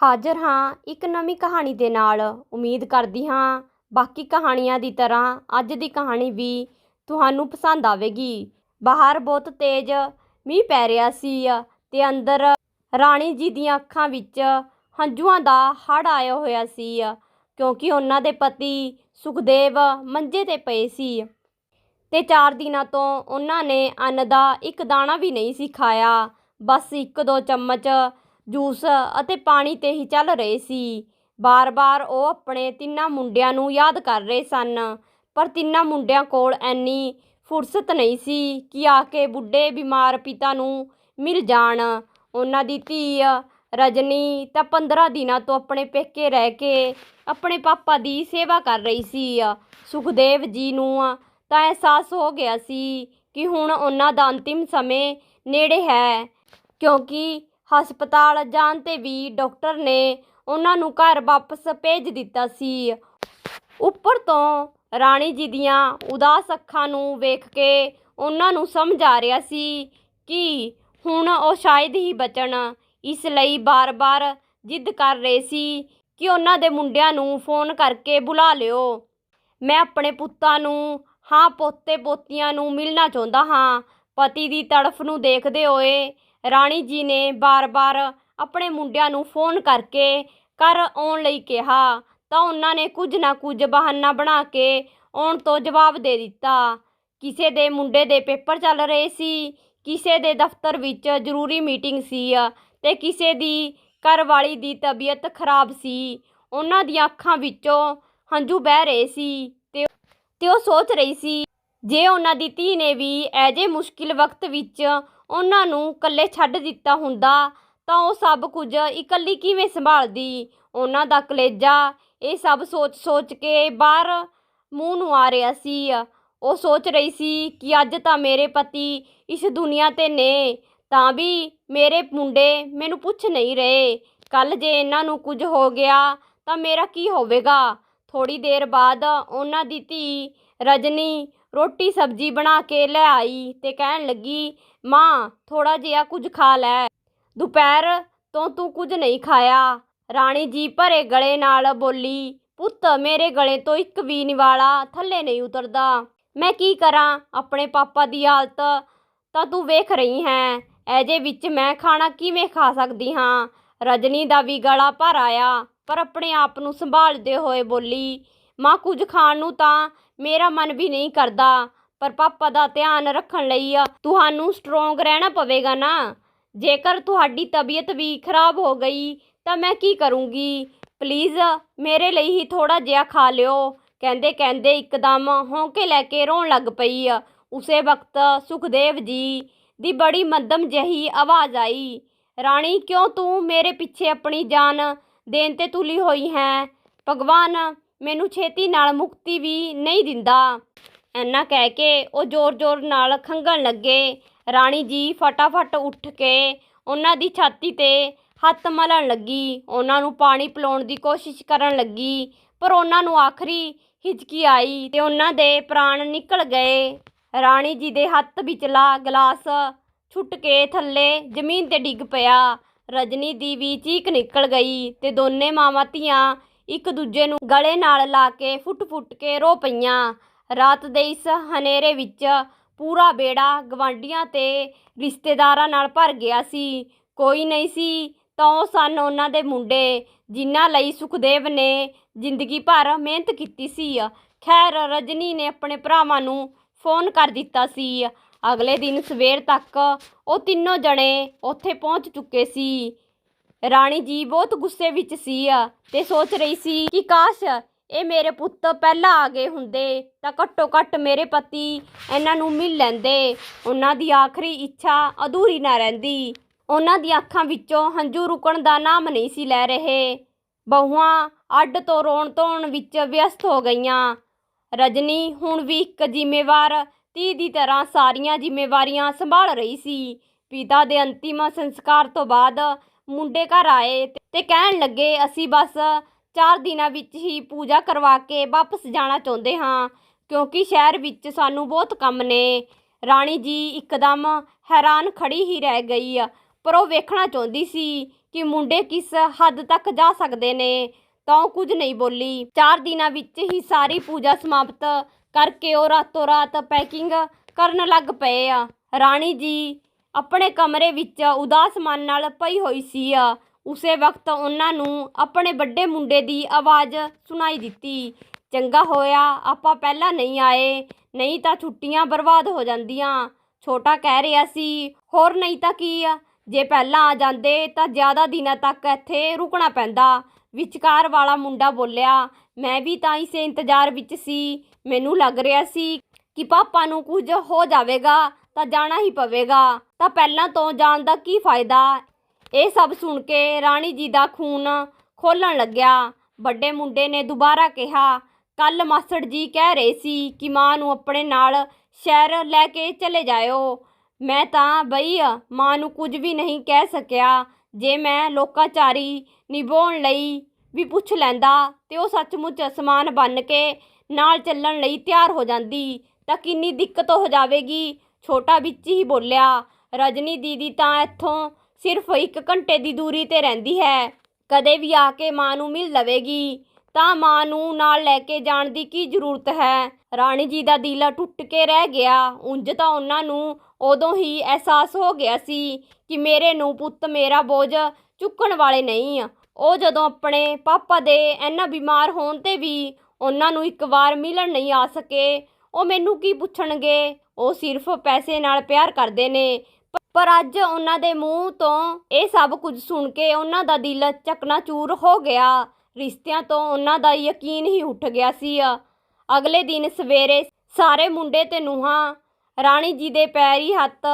ਹਾਜ਼ਰ ਹਾਂ ਇੱਕ ਨਵੀਂ ਕਹਾਣੀ ਦੇ ਨਾਲ। ਉਮੀਦ ਕਰਦੀ ਹਾਂ ਬਾਕੀ ਕਹਾਣੀਆਂ ਦੀ ਤਰ੍ਹਾਂ ਅੱਜ ਦੀ ਕਹਾਣੀ ਵੀ ਤੁਹਾਨੂੰ ਪਸੰਦ ਆਵੇਗੀ। ਬਾਹਰ ਬਹੁਤ ਤੇਜ਼ ਮੀਂਹ ਪੈ ਰਿਹਾ ਸੀ ਤੇ ਅੰਦਰ ਰਾਣੀ ਜੀ ਦੀਆਂ ਅੱਖਾਂ ਵਿੱਚ ਹੰਝੂਆਂ ਦਾ ਹੜ੍ਹ ਆਇਆ ਹੋਇਆ ਸੀ ਕਿਉਂਕਿ ਉਹਨਾਂ ਦੇ ਪਤੀ ਸੁਖਦੇਵ ਮੰਜੇ ਤੇ ਪਏ ਸੀ ਤੇ ਚਾਰ ਦਿਨਾਂ ਤੋਂ ਉਹਨਾਂ ਨੇ ਅੰਨ ਦਾ ਇੱਕ ਦਾਣਾ ਵੀ ਨਹੀਂ ਸੀ ਖਾਇਆ। ਬਸ ਇੱਕ ਦੋ ਚਮਚ ਜੂਸ ਅਤੇ ਪਾਣੀ ਤੇ ਹੀ ਚੱਲ ਰਹੇ ਸੀ। ਬਾਰ-ਬਾਰ ਉਹ ਆਪਣੇ ਤਿੰਨਾਂ ਮੁੰਡਿਆਂ ਨੂੰ ਯਾਦ ਕਰ ਰਹੇ ਸਨ, ਪਰ ਤਿੰਨਾਂ ਮੁੰਡਿਆਂ ਕੋਲ ਐਨੀ ਫੁਰਸਤ ਨਹੀਂ ਸੀ ਕਿ ਆ ਕੇ ਬੁੱਢੇ ਬਿਮਾਰ ਪਿਤਾ ਨੂੰ ਮਿਲ ਜਾਣ। ਉਹਨਾਂ ਦੀ ਧੀ ਰਜਨੀ ਤਾਂ 15 ਦਿਨਾਂ ਤੋਂ ਆਪਣੇ ਪੇਕੇ ਰਹਿ ਕੇ ਆਪਣੇ ਪਾਪਾ ਦੀ ਸੇਵਾ ਕਰ ਰਹੀ ਸੀ। ਸੁਖਦੇਵ ਜੀ ਨੂੰ ਤਾਂ ਅਹਿਸਾਸ ਹੋ ਗਿਆ ਸੀ ਕਿ ਹੁਣ ਉਹਨਾਂ ਦਾ ਅੰਤਿਮ ਸਮੇਂ ਨੇੜੇ ਹੈ, ਕਿਉਂਕਿ ਹਸਪਤਾਲ ਜਾਣ ਤੇ ਵੀ ਡਾਕਟਰ ਨੇ ਉਹਨਾਂ ਨੂੰ ਘਰ ਵਾਪਸ ਭੇਜ ਦਿੱਤਾ ਸੀ। ਉੱਪਰ ਤੋਂ ਰਾਣੀ ਜੀ ਦੀਆਂ ਉਦਾਸ ਅੱਖਾਂ ਨੂੰ ਵੇਖ ਕੇ ਉਹਨਾਂ ਨੂੰ ਸਮਝ ਆ ਰਿਹਾ ਸੀ ਕਿ ਹੁਣ ਉਹ ਸ਼ਾਇਦ ਹੀ ਬਚਣ। ਇਸ ਲਈ ਬਾਰ-ਬਾਰ ਜਿੱਦ ਕਰ ਰਹੇ ਸੀ ਕਿ ਉਹਨਾਂ ਦੇ ਮੁੰਡਿਆਂ ਨੂੰ ਫੋਨ ਕਰਕੇ ਬੁਲਾ ਲਿਓ। ਮੈਂ ਆਪਣੇ ਪੁੱਤਾਂ ਨੂੰ, ਹਾਂ ਪੋਤੇ ਪੋਤੀਆਂ ਨੂੰ ਮਿਲਣਾ ਚਾਹੁੰਦਾ ਹਾਂ। ਪਤੀ ਦੀ ਤੜਫ ਨੂੰ ਦੇਖਦੇ ਹੋਏ ਰਾਣੀ ਜੀ ਨੇ ਬਾਰ-ਬਾਰ ਆਪਣੇ ਮੁੰਡਿਆਂ ਨੂੰ ਫੋਨ ਕਰਕੇ ਘਰ ਆਉਣ ਲਈ ਕਿਹਾ, ਤਾਂ ਉਹਨਾਂ ਨੇ ਕੁਝ ਨਾ ਕੁਝ ਬਹਾਨਾ ਬਣਾ ਕੇ ਆਉਣ ਤੋਂ ਜਵਾਬ ਦੇ ਦਿੱਤਾ। ਕਿਸੇ ਦੇ ਮੁੰਡੇ ਦੇ ਪੇਪਰ ਚੱਲ ਰਹੇ ਸੀ, ਕਿਸੇ ਦੇ ਦਫ਼ਤਰ ਵਿੱਚ ਜ਼ਰੂਰੀ ਮੀਟਿੰਗ ਸੀ ਤੇ ਕਿਸੇ ਦੀ ਘਰਵਾਲੀ ਦੀ ਤਬੀਅਤ ਖਰਾਬ ਸੀ। ਉਹਨਾਂ ਦੀਆਂ ਅੱਖਾਂ ਵਿੱਚੋਂ ਹੰਝੂ ਬਹਿ ਰਹੇ ਸੀ ਤੇ ਤੇ ਉਹ ਸੋਚ ਰਹੀ ਸੀ ਜੇ ਉਹਨਾਂ ਦੀ ਧੀ ਨੇ ਵੀ ਐਜੇ ਮੁਸ਼ਕਿਲ ਵਕਤ ਵਿੱਚ ਉਹਨਾਂ ਨੂੰ ਇਕੱਲੇ ਛੱਡ ਦਿੱਤਾ ਹੁੰਦਾ, ਤਾਂ ਉਹ ਸਭ ਕੁਝ ਇਕੱਲੀ ਕਿਵੇਂ ਸੰਭਾਲਦੀ? ਉਹਨਾਂ ਦਾ ਕਲੇਜਾ, ਇਹ ਸਭ ਸੋਚ-ਸੋਚ ਕੇ ਬਾਹਰ ਮੂੰਹ ਨੂੰ ਆ ਰਿਹਾ ਸੀ। ਉਹ ਸੋਚ ਰਹੀ ਸੀ ਕਿ ਅੱਜ ਤਾਂ ਮੇਰੇ ਪਤੀ ਇਸ ਦੁਨੀਆ ਤੇ ਨੇ, ਤਾਂ ਵੀ ਮੇਰੇ ਮੁੰਡੇ ਮੈਨੂੰ ਪੁੱਛ ਨਹੀਂ ਰਹੇ। ਕੱਲ ਜੇ ਇਹਨਾਂ ਨੂੰ ਕੁਝ ਹੋ ਗਿਆ, ਤਾਂ ਮੇਰਾ ਕੀ ਹੋਵੇਗਾ? ਥੋੜੀ ਦੇਰ ਬਾਅਦ ਉਹਨਾਂ ਦੀ ਧੀ ਰਜਨੀ ਰੋਟੀ ਸਬਜ਼ੀ ਬਣਾ ਕੇ ਲੈ ਆਈ ਤੇ ਕਹਿਣ ਲੱਗੀ, ਮਾਂ ਥੋੜਾ ਜਿਹਾ ਕੁਝ ਖਾ ਲੈ। ਦੁਪਹਿਰ ਤੋਂ ਤੂੰ ਕੁਝ ਨਹੀਂ ਖਾਇਆ। ਰਾਣੀ ਜੀ ਭਰੇ ਗਲੇ ਨਾਲ ਬੋਲੀ, ਪੁੱਤ, ਮੇਰੇ ਗਲੇ ਤੋਂ ਇੱਕ ਵੀ ਨਿਵਾਲਾ ਥੱਲੇ ਨਹੀਂ ਉਤਰਦਾ। ਮੈਂ ਕੀ ਕਰਾਂ? ਆਪਣੇ ਪਾਪਾ ਦੀ ਹਾਲਤ ਤਾਂ ਤੂੰ ਵੇਖ ਰਹੀ ਹੈ। ਐਜੇ ਵਿੱਚ ਮੈਂ ਖਾਣਾ ਕਿਵੇਂ ਖਾ ਸਕਦੀ ਹਾਂ? ਰਜਨੀ ਦਾ ਵੀ ਗਲਾ ਭਰ ਆਇਆ, ਪਰ ਆਪਣੇ ਆਪ ਨੂੰ ਸੰਭਾਲਦੇ ਹੋਏ ਬੋਲੀ, ਮਾਂ, ਕੁਝ ਖਾਣ ਨੂੰ ਤਾਂ ਮੇਰਾ ਮਨ ਵੀ ਨਹੀਂ ਕਰਦਾ, ਪਰ ਪਾਪਾ ਦਾ ਧਿਆਨ ਰੱਖਣ ਲਈ ਤੁਹਾਨੂੰ ਸਟਰੋਂਗ ਰਹਿਣਾ ਪਵੇਗਾ ਨਾ। ਜੇਕਰ ਤੁਹਾਡੀ ਤਬੀਅਤ ਵੀ ਖਰਾਬ ਹੋ ਗਈ, ਤਾਂ ਮੈਂ ਕੀ ਕਰੂੰਗੀ? ਪਲੀਜ਼ ਮੇਰੇ ਲਈ ਹੀ ਥੋੜਾ ਜਿਹਾ ਖਾ ਲਿਓ। ਕਹਿੰਦੇ ਕਹਿੰਦੇ ਇੱਕਦਮ ਹੌਂਕੇ ਲੈ ਕੇ ਰੋਣ ਲੱਗ ਪਈ ਉਸੇ ਵਕਤ ਸੁਖਦੇਵ ਜੀ ਦੀ ਬੜੀ ਮੱਧਮ ਜਹੀ ਆਵਾਜ਼ ਆਈ। ਰਾਣੀ, ਕਿਉਂ ਤੂੰ ਮੇਰੇ ਪਿੱਛੇ ਆਪਣੀ ਜਾਨ ਦੇਣ ਤੇ ਤੁਲੀ ਹੋਈ ਹੈ? ਭਗਵਾਨ ਮੈਨੂੰ ਛੇਤੀ ਨਾਲ ਮੁਕਤੀ ਵੀ ਨਹੀਂ ਦਿੰਦਾ। ਐਨਾ ਕਹਿ ਕੇ ਉਹ ਜ਼ੋਰ-ਜ਼ੋਰ ਨਾਲ ਖੰਘਣ ਲੱਗੇ। ਰਾਣੀ ਜੀ ਫਟਾਫਟ ਉੱਠ ਕੇ ਉਹਨਾਂ ਦੀ ਛਾਤੀ ਤੇ ਹੱਥ ਮਲਣ ਲੱਗੀ। ਉਹਨਾਂ ਨੂੰ ਪਾਣੀ ਪਿਲਾਉਣ ਦੀ ਕੋਸ਼ਿਸ਼ ਕਰਨ ਲੱਗੀ, ਪਰ ਉਹਨਾਂ ਨੂੰ ਆਖਰੀ ਹਿਚਕੀ ਆਈ ਤੇ ਉਹਨਾਂ ਦੇ ਪ੍ਰਾਣ ਨਿਕਲ ਗਏ। ਰਾਣੀ ਜੀ ਦੇ ਹੱਥ ਵਿਚਲਾ ਗਲਾਸ ਛੁੱਟ ਕੇ ਥੱਲੇ ਜ਼ਮੀਨ ਤੇ ਡਿੱਗ ਪਿਆ। ਰਜਨੀ ਦੀ ਵੀ ਚੀਕ ਨਿਕਲ ਗਈ ਤੇ ਦੋਨੇ ਮਾਵਾਂ ਧੀਆਂ ਇੱਕ ਦੂਜੇ ਨੂੰ ਗਲੇ ਨਾਲ ਲਾ ਕੇ ਫੁੱਟ-ਫੁੱਟ ਕੇ ਰੋ ਪਈਆਂ। ਰਾਤ ਦੇ ਇਸ ਹਨੇਰੇ ਵਿੱਚ ਪੂਰਾ ਬੇੜਾ ਗਵਾਂਢੀਆਂ ਤੇ ਰਿਸ਼ਤੇਦਾਰਾਂ ਨਾਲ ਭਰ ਗਿਆ ਸੀ। ਕੋਈ ਨਹੀਂ ਸੀ ਤਾਂ ਉਹ ਸਨ ਉਹਨਾਂ ਦੇ ਮੁੰਡੇ, ਜਿਨ੍ਹਾਂ ਲਈ ਸੁਖਦੇਵ ਨੇ ਜ਼ਿੰਦਗੀ ਭਰ ਮਿਹਨਤ ਕੀਤੀ ਸੀ। ਖੈਰ, ਰਜਨੀ ਨੇ ਆਪਣੇ ਭਰਾਵਾਂ ਨੂੰ ਫੋਨ ਕਰ ਦਿੱਤਾ ਸੀ। ਅਗਲੇ ਦਿਨ ਸਵੇਰ ਤੱਕ ਉਹ ਤਿੰਨੋਂ ਜਣੇ ਉੱਥੇ ਪਹੁੰਚ ਚੁੱਕੇ ਸੀ। ਰਾਣੀ ਜੀ ਬਹੁਤ ਗੁੱਸੇ ਵਿੱਚ ਸੀ ਤੇ ਸੋਚ ਰਹੀ ਸੀ ਕਿ ਕਾਸ਼ ਇਹ ਮੇਰੇ ਪੁੱਤ ਪਹਿਲਾਂ ਆ ਗਏ ਹੁੰਦੇ ਤਾਂ ਘੱਟੋ ਘੱਟ ਮੇਰੇ ਪਤੀ ਇਹਨਾਂ ਨੂੰ ਮਿਲ ਲੈਂਦੇ। ਉਹਨਾਂ ਦੀ ਆਖਰੀ ਇੱਛਾ ਅਧੂਰੀ ਨਾ ਰਹਿੰਦੀ। ਉਹਨਾਂ ਦੀਆਂ ਅੱਖਾਂ ਵਿੱਚੋਂ ਹੰਝੂ ਰੁਕਣ ਦਾ ਨਾਮ ਨਹੀਂ ਸੀ ਲੈ ਰਹੇ। ਬਹੂਆਂ ਅੱਡ ਤੋਂ ਰੋਣ ਧੋਣ ਵਿੱਚ ਵਿਅਸਤ ਹੋ ਗਈਆਂ। ਰਜਨੀ ਹੁਣ ਵੀ ਇੱਕ ਜ਼ਿੰਮੇਵਾਰ, ਧੀ ਦੀ ਤਰ੍ਹਾਂ ਸਾਰੀਆਂ ਜ਼ਿੰਮੇਵਾਰੀਆਂ ਸੰਭਾਲ ਰਹੀ ਸੀ। ਪਿਤਾ ਦੇ ਅੰਤਿਮ ਸੰਸਕਾਰ ਤੋਂ ਬਾਅਦ ਮੁੰਡੇ ਘਰ ਆਏ ਤੇ ਕਹਿਣ ਲੱਗੇ, ਅਸੀਂ ਬਸ ਚਾਰ ਦਿਨਾਂ ਵਿੱਚ ਹੀ ਪੂਜਾ ਕਰਵਾ ਕੇ ਵਾਪਸ ਜਾਣਾ ਚਾਹੁੰਦੇ ਹਾਂ, ਕਿਉਂਕਿ ਸ਼ਹਿਰ ਵਿੱਚ ਸਾਨੂੰ ਬਹੁਤ ਕੰਮ ਨੇ। ਰਾਣੀ ਜੀ ਇੱਕਦਮ ਹੈਰਾਨ ਖੜੀ ਹੀ ਰਹਿ ਗਈ, ਪਰ ਉਹ ਵੇਖਣਾ ਚਾਹੁੰਦੀ ਸੀ ਕਿ ਮੁੰਡੇ ਕਿਸ ਹੱਦ ਤੱਕ ਜਾ ਸਕਦੇ ਨੇ। ਤਾਂ ਉਹ ਕੁਝ ਨਹੀਂ ਬੋਲੀ। ਚਾਰ ਦਿਨਾਂ ਵਿੱਚ ਹੀ ਸਾਰੀ ਪੂਜਾ ਸਮਾਪਤ ਕਰਕੇ ਉਹ ਰਾਤੋਂ ਰਾਤ ਪੈਕਿੰਗ ਕਰਨ ਲੱਗ ਪਏ। ਆ ਰਾਣੀ ਜੀ ਆਪਣੇ ਕਮਰੇ ਵਿੱਚ ਉਦਾਸ ਮਨ ਨਾਲ ਪਈ ਹੋਈ ਸੀ ਆ। ਉਸੇ ਵਕਤ ਉਹਨਾਂ ਨੂੰ ਆਪਣੇ ਵੱਡੇ ਮੁੰਡੇ ਦੀ ਆਵਾਜ਼ ਸੁਣਾਈ ਦਿੱਤੀ। ਚੰਗਾ ਹੋਇਆ, ਆਪਾਂ ਪਹਿਲਾਂ ਨਹੀਂ ਆਏ, ਨਹੀਂ ਤਾਂ ਛੁੱਟੀਆਂ ਬਰਬਾਦ ਹੋ ਜਾਂਦੀਆਂ। ਛੋਟਾ ਕਹਿ ਰਿਹਾ ਸੀ, ਹੋਰ ਨਹੀਂ ਤਾਂ ਕੀ ਆ? ਜੇ ਪਹਿਲਾਂ ਆ ਜਾਂਦੇ ਤਾਂ ਜ਼ਿਆਦਾ ਦਿਨਾਂ ਤੱਕ ਇੱਥੇ ਰੁਕਣਾ ਪੈਂਦਾ। ਵਿਚਕਾਰ ਵਾਲਾ ਮੁੰਡਾ ਬੋਲਿਆ, ਮੈਂ ਵੀ ਤਾਂ ਇਸੇ ਇੰਤਜ਼ਾਰ ਵਿੱਚ ਸੀ। ਮੈਨੂੰ ਲੱਗ ਰਿਹਾ ਸੀ ਕਿ ਪਾਪਾ ਨੂੰ ਕੁਝ ਹੋ ਜਾਵੇਗਾ ਤਾਂ ਜਾਣਾ ਹੀ ਪਵੇਗਾ। ਤਾਂ ਪਹਿਲਾਂ ਤੋਂ ਜਾਣ ਦਾ ਕੀ ਫਾਇਦਾ? ਇਹ ਸਭ ਸੁਣ ਕੇ ਰਾਣੀ ਜੀ ਦਾ ਖੂਨ ਖੋਲਣ ਲੱਗਿਆ। ਵੱਡੇ ਮੁੰਡੇ ਨੇ ਦੁਬਾਰਾ ਕਿਹਾ, ਕੱਲ ਮਾਸੜ ਜੀ ਕਹਿ ਰਹੇ ਸੀ ਕਿ ਮਾਂ ਨੂੰ ਆਪਣੇ ਨਾਲ ਸ਼ਹਿਰ ਲੈ ਕੇ ਚਲੇ ਜਾਇਓ। ਮੈਂ ਤਾਂ ਬਈ ਮਾਂ ਨੂੰ ਕੁਝ ਵੀ ਨਹੀਂ ਕਹਿ ਸਕਿਆ। ਜੇ ਮੈਂ ਲੋਕਾਚਾਰੀ ਨਿਭਾਉਣ ਲਈ ਵੀ ਪੁੱਛ ਲੈਂਦਾ ਤੇ ਉਹ ਸੱਚਮੁੱਚ ਸਮਾਨ ਬਣ ਕੇ ਨਾਲ ਚੱਲਣ ਲਈ ਤਿਆਰ ਹੋ ਜਾਂਦੀ। ਤਾਂ ਕਿੰਨੀ ਦਿੱਕਤ ਹੋ ਜਾਵੇਗੀ। ਛੋਟਾ ਵਿੱਚ ਹੀ ਬੋਲਿਆ, ਰਜਨੀ ਦੀਦੀ ਤਾਂ ਇੱਥੋਂ ਸਿਰਫ ਇੱਕ ਘੰਟੇ ਦੀ ਦੂਰੀ ਤੇ ਰਹਿੰਦੀ ਹੈ। ਕਦੇ ਵੀ ਆ ਕੇ ਮਾਂ ਨੂੰ ਮਿਲ ਲਵੇਗੀ। ਤਾਂ ਮਾਂ ਨੂੰ ਨਾਲ ਲੈ ਕੇ ਜਾਣ ਦੀ ਕੀ ਜ਼ਰੂਰਤ ਹੈ? ਰਾਣੀ ਜੀ ਦਾ ਦਿਲ ਟੁੱਟ ਕੇ ਰਹਿ ਗਿਆ। ਉਂਝ ਤਾਂ ਉਹਨਾਂ ਨੂੰ ਉਦੋਂ ਹੀ ਅਹਿਸਾਸ ਹੋ ਗਿਆ ਸੀ ਕਿ ਮੇਰੇ ਨੂੰ ਪੁੱਤ ਮੇਰਾ ਬੋਝ ਚੁੱਕਣ ਵਾਲੇ ਨਹੀਂ। ਉਹ ਜਦੋਂ ਆਪਣੇ ਪਾਪਾ ਦੇ ਇੰਨਾ ਬਿਮਾਰ ਹੋਣ ਤੇ ਵੀ ਉਹਨਾਂ ਨੂੰ ਇੱਕ ਵਾਰ ਮਿਲਣ ਨਹੀਂ ਆ ਸਕੇ ਉਹ ਮੈਨੂੰ ਕੀ ਪੁੱਛਣਗੇ? ਉਹ ਸਿਰਫ ਪੈਸੇ ਨਾਲ ਪਿਆਰ ਕਰਦੇ ਨੇ। ਪ- ਪਰ ਅੱਜ ਉਹਨਾਂ ਦੇ ਮੂੰਹ ਤੋਂ ਇਹ ਸਭ ਕੁਝ ਸੁਣ ਕੇ ਉਹਨਾਂ ਦਾ ਦਿਲ ਚਕਨਾਚੂਰ ਹੋ ਗਿਆ। ਰਿਸ਼ਤਿਆਂ ਤੋਂ ਉਹਨਾਂ ਦਾ ਯਕੀਨ ਹੀ ਉੱਠ ਗਿਆ ਸੀ। ਅਗਲੇ ਦਿਨ ਸਵੇਰੇ ਸਾਰੇ ਮੁੰਡੇ ਤੇ ਨੂੰਹਾਂ, ਰਾਣੀ ਜੀ ਦੇ ਪੈਰੀ ਹੱਥ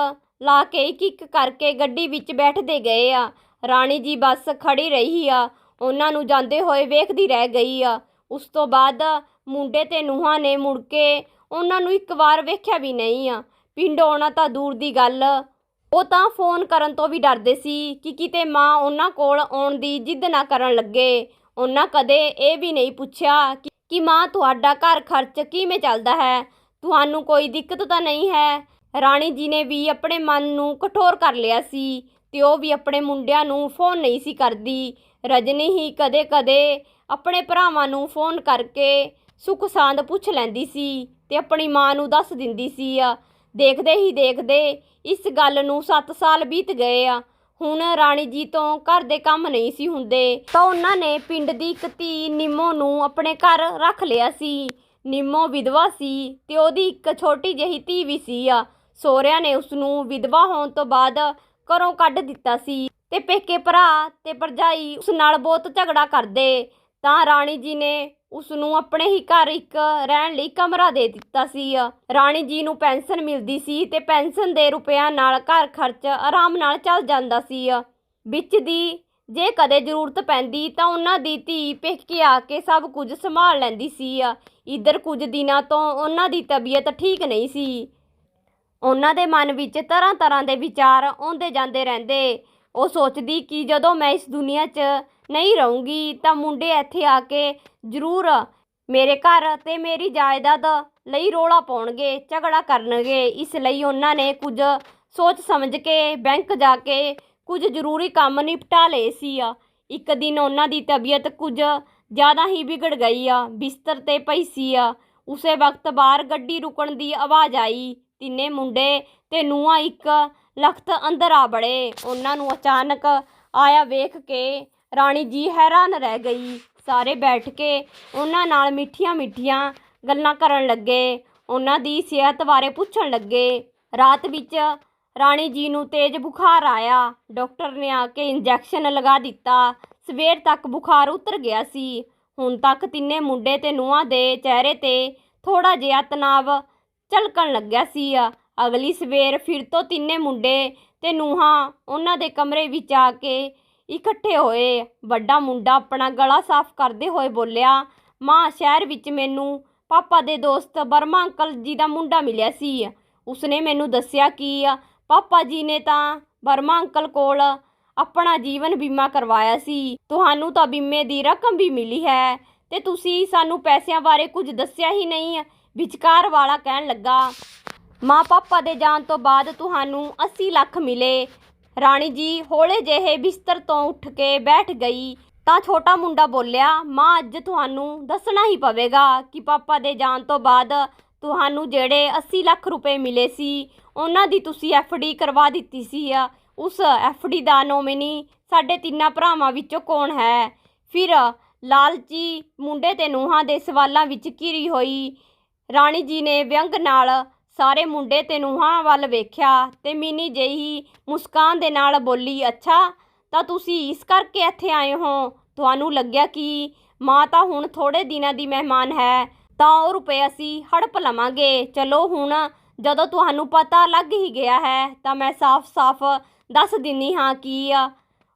ਲਾ ਕੇ ਇੱਕ ਇੱਕ ਕਰਕੇ ਗੱਡੀ ਵਿੱਚ ਬੈਠਦੇ ਗਏ। ਆ ਰਾਣੀ ਜੀ ਬੱਸ ਖੜੀ ਰਹੀ। ਆ ਉਹਨਾਂ ਨੂੰ ਜਾਂਦੇ ਹੋਏ ਵੇਖਦੀ ਰਹਿ ਗਈ। ਆ ਉਸ ਤੋਂ ਬਾਅਦ ਮੁੰਡੇ ਤੇ ਨੂਹਾਂ ਨੇ ਮੁੜ ਕੇ ਉਹਨਾਂ ਨੂੰ ਇੱਕ ਵਾਰ ਵੇਖਿਆ ਵੀ ਨਹੀਂ ਆ। ਪਿੰਡ ਆਉਣਾ ਤਾਂ ਦੂਰ ਦੀ ਗੱਲ। ਉਹ ਤਾਂ ਫੋਨ ਕਰਨ ਤੋਂ ਵੀ ਡਰਦੇ ਸੀ ਕਿ ਕਿਤੇ ਮਾਂ ਉਹਨਾਂ ਕੋਲ ਆਉਣ ਦੀ ਜਿੱਦ ਨਾ ਕਰਨ ਲੱਗੇ। ਉਹਨਾਂ ਕਦੇ ਇਹ ਵੀ ਨਹੀਂ ਪੁੱਛਿਆ ਕਿ ਕਿ ਮਾਂ, ਤੁਹਾਡਾ ਘਰ ਖਰਚ ਕਿਵੇਂ ਚੱਲਦਾ ਹੈ? ਤੁਹਾਨੂੰ ਕੋਈ ਦਿੱਕਤ ਤਾਂ ਨਹੀਂ ਹੈ? ਰਾਣੀ ਜੀ ਨੇ ਵੀ ਆਪਣੇ ਮਨ ਨੂੰ ਕਠੋਰ ਕਰ ਲਿਆ ਸੀ ਤੇ ਉਹ ਵੀ ਆਪਣੇ ਮੁੰਡਿਆਂ ਨੂੰ ਫੋਨ ਨਹੀਂ ਸੀ ਕਰਦੀ। ਰਜਨੀ ਹੀ ਕਦੇ-ਕਦੇ ਆਪਣੇ ਭਰਾਵਾਂ ਨੂੰ ਫੋਨ ਕਰਕੇ ਸੁੱਖ ਸਾਂਦ ਪੁੱਛ ਲੈਂਦੀ ਸੀ। ਤੇ ਆਪਣੀ ਮਾਂ ਨੂੰ ਦੱਸ ਦਿੰਦੀ ਸੀ ਆ। ਦੇਖਦੇ ਹੀ ਦੇਖਦੇ ਇਸ ਗੱਲ ਨੂੰ 7 ਸਾਲ ਬੀਤ ਗਏ ਆ। ਹੁਣ ਰਾਣੀ ਜੀ ਤੋਂ ਘਰ ਦੇ ਕੰਮ ਨਹੀਂ ਸੀ ਹੁੰਦੇ। ਤਾਂ ਉਹਨਾਂ ਨੇ ਪਿੰਡ ਦੀ ਇੱਕ ਧੀ ਨਿੰਮੋ ਨੂੰ ਆਪਣੇ ਘਰ ਰੱਖ ਲਿਆ ਸੀ। ਨਿੰਮੋ ਵਿਧਵਾ ਸੀ ਤੇ ਉਹਦੀ ਇੱਕ ਛੋਟੀ ਜਿਹੀ ਧੀ ਵੀ ਸੀ ਆ। ਸਹੁਰਿਆਂ ਨੇ ਉਸ ਨੂੰ ਵਿਧਵਾ ਹੋਣ ਤੋਂ ਬਾਅਦ ਘਰੋਂ ਕੱਢ ਦਿੱਤਾ ਸੀ ਤੇ ਪੇਕੇ ਭਰਾ ਤੇ ਭਰਜਾਈ ਉਸ ਨਾਲ ਬਹੁਤ ਝਗੜਾ ਕਰਦੇ। ਤਾਂ ਰਾਣੀ ਜੀ ਨੇ ਉਸ ਨੂੰ ਆਪਣੇ ਹੀ ਘਰ ਇੱਕ ਰਹਿਣ ਲਈ ਕਮਰਾ ਦੇ ਦਿੱਤਾ ਸੀ। ਰਾਣੀ ਜੀ ਨੂੰ ਪੈਨਸ਼ਨ ਮਿਲਦੀ ਸੀ ਤੇ ਪੈਨਸ਼ਨ ਦੇ ਰੁਪਿਆਂ ਨਾਲ ਘਰ ਖਰਚ ਆਰਾਮ ਨਾਲ ਚੱਲ ਜਾਂਦਾ ਸੀ। ਵਿੱਚ ਦੀ ਜੇ ਕਦੇ ਜ਼ਰੂਰਤ ਪੈਂਦੀ ਤਾਂ ਉਹਨਾਂ ਦੀ ਧੀ ਪੇਕੇ ਆ ਕੇ ਸਭ ਕੁਝ ਸੰਭਾਲ ਲੈਂਦੀ ਸੀ। ਇੱਧਰ ਕੁਝ ਦਿਨਾਂ ਤੋਂ ਉਹਨਾਂ ਦੀ ਤਬੀਅਤ ਠੀਕ ਨਹੀਂ ਸੀ। ਉਹਨਾਂ ਦੇ ਮਨ ਵਿੱਚ ਤਰ੍ਹਾਂ ਤਰ੍ਹਾਂ ਦੇ ਵਿਚਾਰ ਆਉਂਦੇ ਜਾਂਦੇ ਰਹਿੰਦੇ। ਉਹ ਸੋਚਦੀ ਕਿ ਜਦੋਂ ਮੈਂ ਇਸ ਦੁਨੀਆ 'ਚ ਨਹੀਂ ਰਹੂੰਗੀ, ਤਾਂ ਮੁੰਡੇ ਇੱਥੇ ਆ ਕੇ ਜ਼ਰੂਰ ਮੇਰੇ ਘਰ ਤੇ ਮੇਰੀ ਜਾਇਦਾਦ ਲਈ ਰੋਲਾ ਪਾਉਣਗੇ, ਝਗੜਾ ਕਰਨਗੇ। ਇਸ ਲਈ ਉਹਨਾਂ ਨੇ ਕੁਝ ਸੋਚ ਸਮਝ ਕੇ ਬੈਂਕ ਜਾ ਕੇ ਕੁਝ ਜ਼ਰੂਰੀ ਕੰਮ ਨਿਪਟਾ ਲਏ ਸੀ। ਆ ਇੱਕ ਦਿਨ ਉਹਨਾਂ ਦੀ ਤਬੀਅਤ ਕੁਝ ਜ਼ਿਆਦਾ ਹੀ ਵਿਗੜ ਗਈ। ਆ ਬਿਸਤਰ ਤੇ ਪਈ ਸੀ। ਆ ਉਸੇ ਵਕਤ ਬਾਹਰ ਗੱਡੀ ਰੁਕਣ ਦੀ ਆਵਾਜ਼ ਆਈ। ਤਿੰਨੇ ਮੁੰਡੇ ਤੇ ਨੂੰਹਾਂ ਇੱਕ ਲਖਤ ਅੰਦਰ ਆ ਬੜੇ ਉਹਨਾਂ ਨੂੰ ਅਚਾਨਕ ਆਇਆ ਵੇਖ ਕੇ ਰਾਣੀ ਜੀ ਹੈਰਾਨ ਰਹਿ ਗਈ। ਸਾਰੇ ਬੈਠ ਕੇ ਉਹਨਾਂ ਨਾਲ ਮਿੱਠੀਆਂ ਮਿੱਠੀਆਂ ਗੱਲਾਂ ਕਰਨ ਲੱਗੇ। ਉਹਨਾਂ ਦੀ ਸਿਹਤ ਬਾਰੇ ਪੁੱਛਣ ਲੱਗੇ। ਰਾਤ ਵਿੱਚ ਰਾਣੀ ਜੀ ਨੂੰ ਤੇਜ਼ ਬੁਖਾਰ ਆਇਆ। ਡਾਕਟਰ ਨੇ ਆ ਕੇ ਇੰਜੈਕਸ਼ਨ ਲਗਾ ਦਿੱਤਾ। ਸਵੇਰ ਤੱਕ ਬੁਖਾਰ ਉਤਰ ਗਿਆ ਸੀ। ਹੁਣ ਤੱਕ ਤਿੰਨੇ ਮੁੰਡੇ ਤੇ ਨੂੰਹਾਂ ਦੇ ਚਿਹਰੇ ਤੇ ਥੋੜਾ ਜਿਹਾ ਤਣਾਅ ਝਲਕਣ ਲੱਗਿਆ ਸੀ। ਅਗਲੀ ਸਵੇਰ ਫਿਰ ਤੋਂ ਤਿੰਨੇ ਮੁੰਡੇ ਤੇ ਨੂੰਹਾਂ ਉਹਨਾਂ ਦੇ ਕਮਰੇ ਵਿੱਚ ਆ ਕੇ ਇਕੱਠੇ ਹੋਏ। ਵੱਡਾ ਮੁੰਡਾ ਆਪਣਾ ਗਲਾ ਸਾਫ਼ ਕਰਦੇ ਹੋਏ ਬੋਲਿਆ, ਮਾਂ, ਸ਼ਹਿਰ ਵਿੱਚ ਮੈਨੂੰ ਪਾਪਾ ਦੇ ਦੋਸਤ ਬਰਮਾ ਅੰਕਲ ਜੀ ਦਾ ਮੁੰਡਾ ਮਿਲਿਆ ਸੀ। ਉਸਨੇ ਮੈਨੂੰ ਦੱਸਿਆ ਕਿ ਪਾਪਾ ਜੀ ਨੇ ਤਾਂ ਬਰਮਾ ਅੰਕਲ ਕੋਲ ਆਪਣਾ ਜੀਵਨ ਬੀਮਾ ਕਰਵਾਇਆ ਸੀ। ਤੁਹਾਨੂੰ ਤਾਂ ਬੀਮੇ ਦੀ ਰਕਮ ਵੀ ਮਿਲੀ ਹੈ। ਤੇ ਤੁਸੀਂ ਸਾਨੂੰ ਪੈਸਿਆਂ ਬਾਰੇ ਕੁਝ ਦੱਸਿਆ ਹੀ ਨਹੀਂ, ਵਿਚਕਾਰ ਵਾਲਾ ਕਹਿਣ ਲੱਗਾ, ਮਾਂ, ਪਾਪਾ ਦੇ ਜਾਣ ਤੋਂ ਬਾਅਦ ਤੁਹਾਨੂੰ 80 ਲੱਖ ਮਿਲੇ। ਰਾਣੀ ਜੀ ਹੌਲੇ ਜਿਹੇ ਬਿਸਤਰ ਤੋਂ ਉੱਠ ਕੇ ਬੈਠ ਗਈ ਤਾਂ ਛੋਟਾ ਮੁੰਡਾ ਬੋਲਿਆ, ਮਾਂ, ਅੱਜ ਤੁਹਾਨੂੰ ਦੱਸਣਾ ਹੀ ਪਵੇਗਾ ਕਿ ਪਾਪਾ ਦੇ ਜਾਣ ਤੋਂ ਬਾਅਦ ਤੁਹਾਨੂੰ ਜਿਹੜੇ 80 ਲੱਖ ਰੁਪਏ ਮਿਲੇ ਸੀ, ਉਹਨਾਂ ਦੀ ਤੁਸੀਂ ਡੀ ਕਰਵਾ ਦਿੱਤੀ ਸੀ ਆ। ਉਸ ਡੀ ਦਾ ਨੋਮਿਨੀ ਸਾਡੇ ਤਿੰਨਾਂ ਭਰਾਵਾਂ ਵਿੱਚੋਂ ਕੌਣ ਹੈ? ਫਿਰ ਲਾਲਚੀ ਮੁੰਡੇ ਤੇ ਨੂਹਾਂ ਦੇ ਸਵਾਲਾਂ ਵਿੱਚ ਘਿਰੀ ਹੋਈ ਰਾਣੀ ਜੀ ਨੇ ਵਿਅੰਗ ਨਾਲ ਸਾਰੇ ਮੁੰਡੇ ਤੇ ਨੂਹਾਂ ਵੱਲ ਵੇਖਿਆ ਤੇ ਮਿੰਨੀ ਜਿਹੀ ਮੁਸਕਾਨ ਦੇ ਨਾਲ ਬੋਲੀ, ਅੱਛਾ, ਤਾਂ ਤੁਸੀਂ ਇਸ ਕਰਕੇ ਇੱਥੇ ਆਏ ਹੋ? ਤੁਹਾਨੂੰ ਲੱਗਿਆ ਕਿ ਮਾਂ ਤਾਂ ਹੁਣ ਥੋੜੇ ਦਿਨਾਂ ਦੀ ਮਹਿਮਾਨ ਹੈ, ਤਾਂ ਉਹ ਰੁਪਏ ਅਸੀਂ ਹੜਪ ਲਵਾਂਗੇ। ਚਲੋ ਹੁਣ, ਜਦੋਂ ਤੁਹਾਨੂੰ ਪਤਾ ਲੱਗ ਹੀ ਗਿਆ ਹੈ, ਤਾਂ ਮੈਂ ਸਾਫ਼-ਸਾਫ਼ ਦੱਸ ਦਿੰਨੀ ਹਾਂ ਕਿ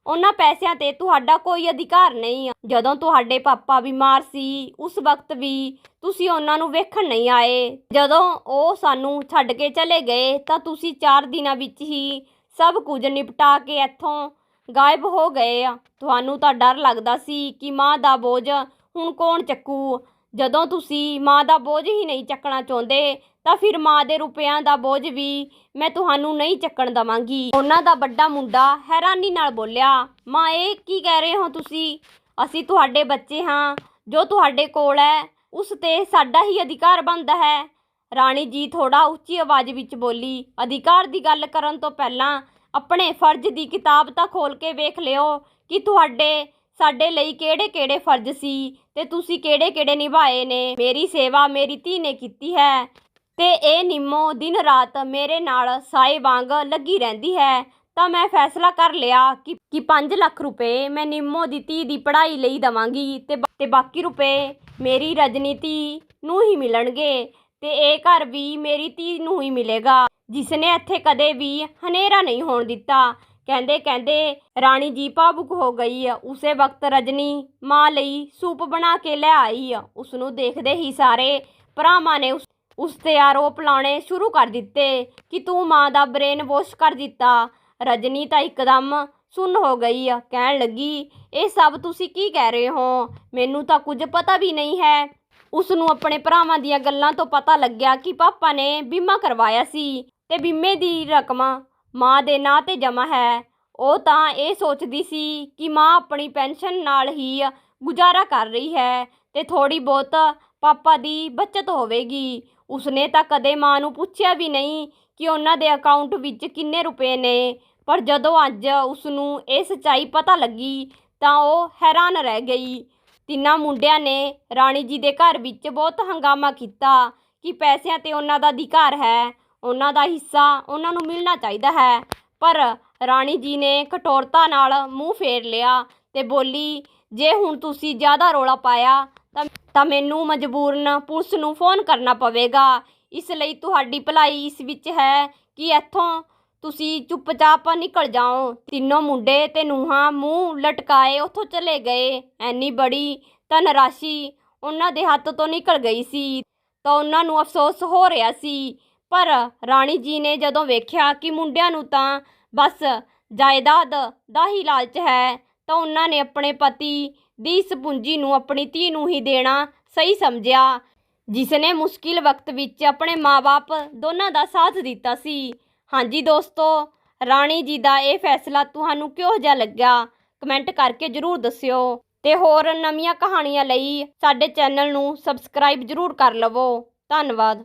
ਉਹਨਾਂ ਪੈਸਿਆਂ ਤੇ ਤੁਹਾਡਾ ਕੋਈ ਅਧਿਕਾਰ ਨਹੀਂ ਆ। ਜਦੋਂ ਤੁਹਾਡੇ ਪਾਪਾ ਬਿਮਾਰ ਸੀ, ਉਸ ਵਕਤ ਵੀ ਤੁਸੀਂ ਉਹਨਾਂ ਨੂੰ ਵੇਖਣ ਨਹੀਂ ਆਏ। ਜਦੋਂ ਉਹ ਸਾਨੂੰ ਛੱਡ ਕੇ ਚਲੇ ਗਏ, ਤਾਂ ਤੁਸੀਂ 4 ਦਿਨਾਂ ਵਿੱਚ ਹੀ ਸਭ ਕੁਝ ਨਿਪਟਾ ਕੇ ਇੱਥੋਂ ਗਾਇਬ ਹੋ ਗਏ ਆ। ਤੁਹਾਨੂੰ ਤਾਂ ਡਰ ਲੱਗਦਾ ਸੀ ਕਿ ਮਾਂ ਦਾ ਬੋਝ ਹੁਣ ਕੌਣ ਚੱਕੂ। ਜਦੋਂ ਤੁਸੀਂ ਮਾਂ ਦਾ ਬੋਝ ਹੀ ਨਹੀਂ ਚੱਕਣਾ ਚਾਹੁੰਦੇ ਤਾਂ ਫਿਰ ਮਾਂ ਦੇ ਰੁਪਿਆਂ ਦਾ ਬੋਝ ਵੀ ਮੈਂ ਤੁਹਾਨੂੰ ਨਹੀਂ ਚੱਕਣ ਦਵਾਂਗੀ। ਉਹਨਾਂ ਦਾ ਵੱਡਾ ਮੁੰਡਾ ਹੈਰਾਨੀ ਨਾਲ ਬੋਲਿਆ, ਮਾਂ, ਇਹ ਕੀ ਕਹਿ ਰਹੇ ਹੋ ਤੁਸੀਂ? ਅਸੀਂ ਤੁਹਾਡੇ ਬੱਚੇ ਹਾਂ। ਜੋ ਤੁਹਾਡੇ ਕੋਲ ਹੈ, ਉਸ ਤੇ ਸਾਡਾ ਹੀ ਅਧਿਕਾਰ ਬਣਦਾ ਹੈ। ਰਾਣੀ ਜੀ ਥੋੜਾ ਉੱਚੀ ਆਵਾਜ਼ ਵਿੱਚ ਬੋਲੀ, ਅਧਿਕਾਰ ਦੀ ਗੱਲ ਕਰਨ ਤੋਂ ਪਹਿਲਾਂ ਆਪਣੇ ਫਰਜ਼ ਦੀ ਕਿਤਾਬ ਤਾਂ ਖੋਲ ਕੇ ਵੇਖ ਲਿਓ ਕਿ ਤੁਹਾਡੇ, ਸਾਡੇ ਲਈ ਕਿਹੜੇ-ਕਿਹੜੇ ਫਰਜ਼ ਸੀ ਤੇ ਤੁਸੀਂ ਕਿਹੜੇ-ਕਿਹੜੇ ਨਿਭਾਏ ਨੇ। ਮੇਰੀ ਸੇਵਾ ਮੇਰੀ ਧੀ ਨੇ ਕੀਤੀ ਹੈ। ਤੇ ਇਹ ਨਿੰਮੋ ਦਿਨ ਰਾਤ ਮੇਰੇ ਨਾਲ ਸਾਏ ਵਾਂਗ ਲੱਗੀ ਰਹਿੰਦੀ ਹੈ। ਤਾਂ ਮੈਂ ਫੈਸਲਾ ਕਰ ਲਿਆ ਕਿ ਕਿ 5 ਲੱਖ ਰੁਪਏ ਮੈਂ ਨਿੰਮੋ ਦੀ ਧੀ ਦੀ ਪੜ੍ਹਾਈ ਲਈ ਦਵਾਂਗੀ ਤੇ ਬ- ਤੇ ਬਾਕੀ ਰੁਪਏ ਮੇਰੀ ਰਜਨੀਤੀ ਨੂੰ ਹੀ ਮਿਲਣਗੇ ਤੇ ਇਹ ਘਰ ਵੀ ਮੇਰੀ ਧੀ ਨੂੰ ਹੀ ਮਿਲੇਗਾ ਜਿਸ ਨੇ ਇੱਥੇ ਕਦੇ ਵੀ ਹਨੇਰਾ ਨਹੀਂ ਹੋਣ ਦਿੱਤਾ। ਕਹਿੰਦੇ ਕਹਿੰਦੇ, ਰਾਣੀ ਜੀ ਭਾਵੁਕ ਹੋ ਗਈ ਆ। ਉਸੇ ਵਕਤ ਰਜਨੀ ਮਾਂ ਲਈ ਸੂਪ ਬਣਾ ਕੇ ਲੈ ਆਈ ਆ। ਉਸ ਨੂੰ ਦੇਖਦੇ ਹੀ ਸਾਰੇ ਭਰਾਵਾਂ ਨੇ ਉਸ ਉਸ ਤੇ ਆਰੋਪ ਲਾਉਣੇ ਸ਼ੁਰੂ ਕਰ ਦਿੱਤੇ ਕਿ ਤੂੰ ਮਾਂ ਦਾ ਬ੍ਰੇਨ ਵਾਸ਼ ਕਰ ਦਿੱਤਾ। ਰਜਨੀ ਤਾਂ ਇੱਕਦਮ ਸੁੰਨ ਹੋ ਗਈ ਆ ਕਹਿਣ ਲੱਗੀ, ਇਹ ਸਭ ਤੁਸੀਂ ਕੀ ਕਹਿ ਰਹੇ ਹੋ? ਮੈਨੂੰ ਤਾਂ ਕੁਝ ਪਤਾ ਵੀ ਨਹੀਂ ਹੈ। ਉਸ ਨੂੰ ਆਪਣੇ ਭਰਾਵਾਂ ਦੀਆਂ ਗੱਲਾਂ ਤੋਂ ਪਤਾ ਲੱਗਿਆ ਕਿ ਪਾਪਾ ਨੇ ਬੀਮਾ ਕਰਵਾਇਆ ਸੀ ਤੇ ਬੀਮੇ ਦੀ ਰਕਮ ਮਾਂ ਦੇ ਨਾਂ ਤੇ ਜਮ੍ਹਾਂ ਹੈ। ਉਹ ਤਾਂ ਇਹ ਸੋਚਦੀ ਸੀ ਕਿ ਮਾਂ ਆਪਣੀ ਪੈਨਸ਼ਨ ਨਾਲ ਹੀ ਗੁਜ਼ਾਰਾ ਕਰ ਰਹੀ ਹੈ ਤੇ ਥੋੜੀ ਬਹੁਤ ਪਾਪਾ ਦੀ ਬਚਤ ਹੋਵੇਗੀ। ਉਸਨੇ ਤਾਂ ਕਦੇ ਮਾਂ ਨੂੰ ਪੁੱਛਿਆ ਵੀ ਨਹੀਂ ਕਿ ਉਹਨਾਂ ਦੇ ਅਕਾਊਂਟ ਵਿੱਚ ਕਿੰਨੇ ਰੁਪਏ ਨੇ। ਪਰ ਜਦੋਂ ਅੱਜ ਉਸ ਨੂੰ ਇਹ ਸੱਚਾਈ ਪਤਾ ਲੱਗੀ ਤਾਂ ਉਹ ਹੈਰਾਨ ਰਹਿ ਗਈ। ਤਿੰਨਾਂ ਮੁੰਡਿਆਂ ਨੇ ਰਾਣੀ ਜੀ ਦੇ ਘਰ ਵਿੱਚ ਬਹੁਤ ਹੰਗਾਮਾ ਕੀਤਾ ਕਿ ਪੈਸਿਆਂ ਤੇ ਉਹਨਾਂ ਦਾ ਅਧਿਕਾਰ ਹੈ, ਉਹਨਾਂ ਦਾ ਹਿੱਸਾ ਉਹਨਾਂ ਨੂੰ ਮਿਲਣਾ ਚਾਹੀਦਾ ਹੈ। ਪਰ ਰਾਣੀ ਜੀ ਨੇ ਕਠੋਰਤਾ ਨਾਲ ਮੂੰਹ ਫੇਰ ਲਿਆ ਤੇ ਬੋਲੀ, ਜੇ ਹੁਣ ਤੁਸੀਂ ਜ਼ਿਆਦਾ ਰੋਲਾ ਪਾਇਆ ਤਾਂ ਮੈਨੂੰ ਮਜਬੂਰਨ ਪੁਲਿਸ ਨੂੰ ਫੋਨ ਕਰਨਾ ਪਵੇਗਾ। ਇਸ ਲਈ ਤੁਹਾਡੀ ਭਲਾਈ ਇਸ ਵਿੱਚ ਹੈ ਕਿ ਇੱਥੋਂ ਤੁਸੀਂ ਚੁੱਪਚਾਪ ਨਿਕਲ ਜਾਓ। ਤਿੰਨੋਂ ਮੁੰਡੇ ਤੇ ਨੂਹਾਂ ਮੂੰਹ ਲਟਕਾਏ ਉੱਥੋਂ ਚਲੇ ਗਏ। ਐਨੀ ਬੜੀ ਧਨ ਰਾਸ਼ੀ ਉਹਨਾਂ ਦੇ ਹੱਥ ਤੋਂ ਨਿਕਲ ਗਈ ਸੀ ਤਾਂ ਉਹਨਾਂ ਨੂੰ ਅਫਸੋਸ ਹੋ ਰਿਹਾ ਸੀ। ਪਰ ਰਾਣੀ ਜੀ ਨੇ ਜਦੋਂ ਵੇਖਿਆ ਕਿ ਮੁੰਡਿਆਂ ਨੂੰ ਤਾਂ ਬਸ ਜਾਇਦਾਦ ਦਾ ਹੀ ਲਾਲਚ ਹੈ ਤਾਂ ਉਹਨਾਂ ਨੇ ਆਪਣੇ ਪਤੀ ਦੀ ਇਸ ਪੂੰਜੀ ਨੂੰ ਆਪਣੀ ਧੀ ਨੂੰ ਹੀ ਦੇਣਾ ਸਹੀ ਸਮਝਿਆ। ਜਿਸ ਨੇ ਮੁਸ਼ਕਿਲ ਵਕਤ ਵਿੱਚ ਆਪਣੇ ਮਾਪੇ ਦੋਨਾਂ ਦਾ ਸਾਥ ਦਿੱਤਾ ਸੀ। ਹਾਂਜੀ ਦੋਸਤੋ, ਰਾਣੀ ਜੀ ਦਾ ਇਹ ਫੈਸਲਾ ਤੁਹਾਨੂੰ ਕਿਹੋ ਜਿਹਾ ਲੱਗਾ ਕਮੈਂਟ ਕਰਕੇ ਜਰੂਰ ਦੱਸਿਓ। ਤੇ ਹੋਰ ਨਵੀਆਂ ਕਹਾਣੀਆਂ ਲਈ ਸਾਡੇ ਚੈਨਲ ਨੂੰ ਸਬਸਕ੍ਰਾਈਬ ਜਰੂਰ ਕਰ ਲਵੋ। ਧੰਨਵਾਦ।